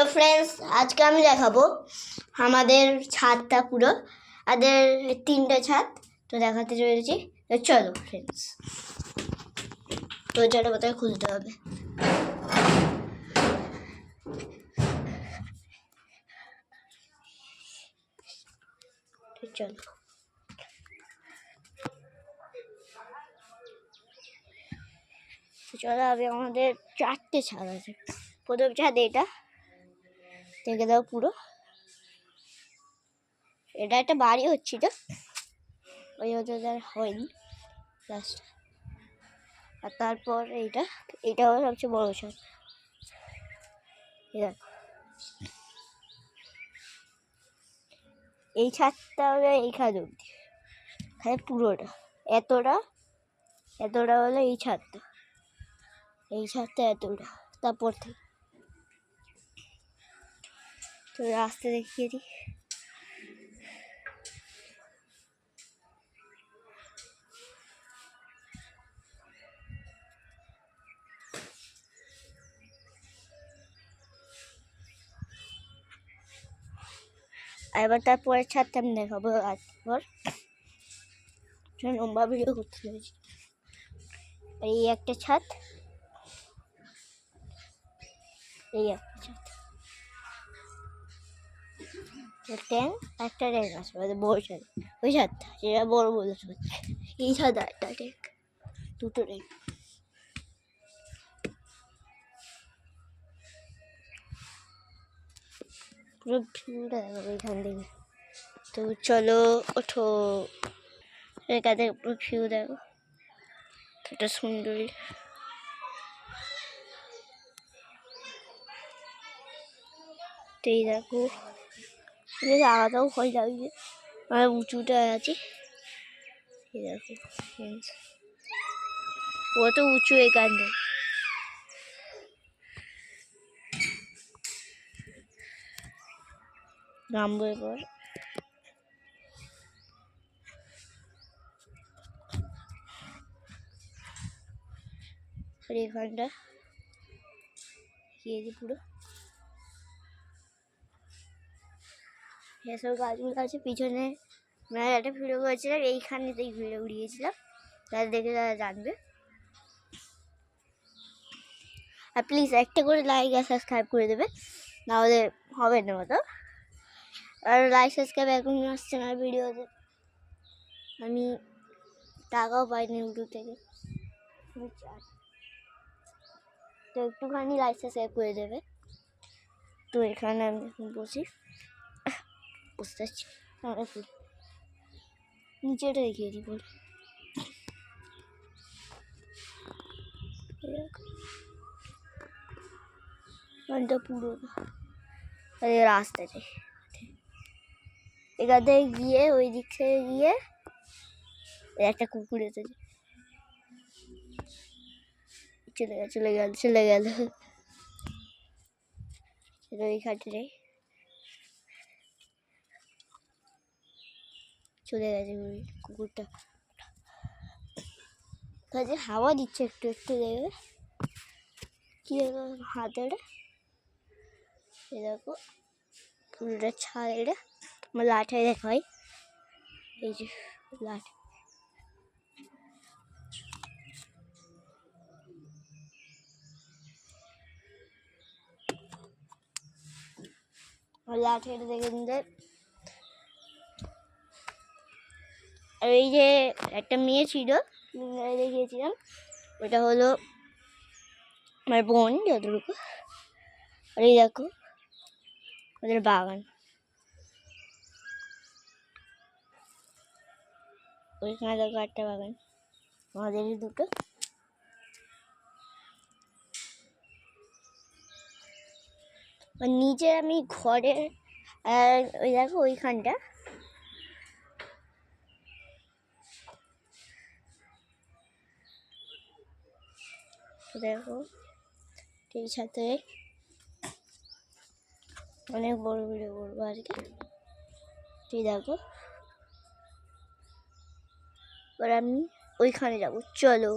তো ফ্রেন্ডস আজকে আমি দেখাবো আমাদের ছাদটা পুরো। আমাদের তিনটে ছাদ, তো দেখাতে চলেছি। তো চলো ফ্রেন্ডস চলো কোথায় খুলতে হবে। চলো। চলো আমি আমাদের চারটে ছাদ আছে। প্রথম ছাদ এটা। দেখে দাও পুরো। এটা একটা বাড়ি হচ্ছিল। ওই হতে আর হয়নি। লাস্ট আর তারপর এইটা এইটা হলো সবচেয়ে বড় ছাদ এই ছাদটা হলো এইখানে অব্দি খালি পুরোটা। এতটা এতটা হলো এই ছাদটা। এই ছাদটা এতটা। তারপর থেকে। রাস্তা দেখিয়ে দিই। এবার তারপরের ছাদটা আমি দেখাবো তারপর লম্বা ভিডিও করতে চলেছি এই একটা ছাদ। এই একটা ছাদ। ট্যাঙ্ক একটা ট্যাঙ্ক আসবে ওদের বড় ছাদ ওই ছাদটা যেটা বড় বলে এই আর একটা ট্যাঙ্ক দুটো ট্যাঙ্ক পুরো ভিউটা দেখাবো এখান থেকে। তো চলো, ওঠো। এখান থেকে পুরো ভিউ দেখো। কত সুন্দরী। তো এই দেখো। বেশ আলাদাও ভয় লাগছে আমরা উঁচুটা আছি এই দেখো friends। কত উঁচু এখান থেকে নামবো এবার আর এখানটা গিয়েছি পুরো এসব গাছগুলো আছে, পিছনে আমরা একটা ভিডিও করেছিলাম, এইখানেতেই ভিডিও উড়িয়েছিলাম। তারা দেখে তারা জানবে। আর প্লিজ একটা করে লাইক আর সাবস্ক্রাইব করে দেবে, নাহলে হবে না মতো আর লাইক সাবস্ক্রাইব এখন আসছে না ভিডিওতে। আমি টাকাও পাইনি ইউটিউব থেকে। তো একটুখানি লাইক সাবস্ক্রাইব করে দেবে। তো এখানে আমি এখন বসি। বুঝতে পারছি আমরা ফুল নিচেটা দেখিয়ে দিই বলে গানটা পুরো আর এই রাস্তা যাই এখান থেকে গিয়ে ওই দিক থেকে গিয়ে এই একটা কুকুর এসেছে চলে গেল চলে গেল চলে গেল সেটা ওইখানটা চলে গেছে কুকুরটা। কাজে হাওয়া দিচ্ছে একটু একটু দেখবে। কি এ দেখো পুরোটা ছাদ এটা। আমার লাঠায় দেখাই এই যে লাঠ। লাঠিটা দেখে। আর এই যে একটা মেয়ে ছিল দেখিয়েছিলাম ওটা হলো আমার বোন যতটুকু। আর এই দেখো, ওদের বাগান। ওইখানে দেখো একটা বাগান আমাদেরই দুটো। নিচে আমি আর ওই দেখো ওইখানটা। দেখো ঠিক সাথে অনেক বড় ভিডিও করব কি তুই দেখো। এবার আমি ওইখানে যাব। চলো।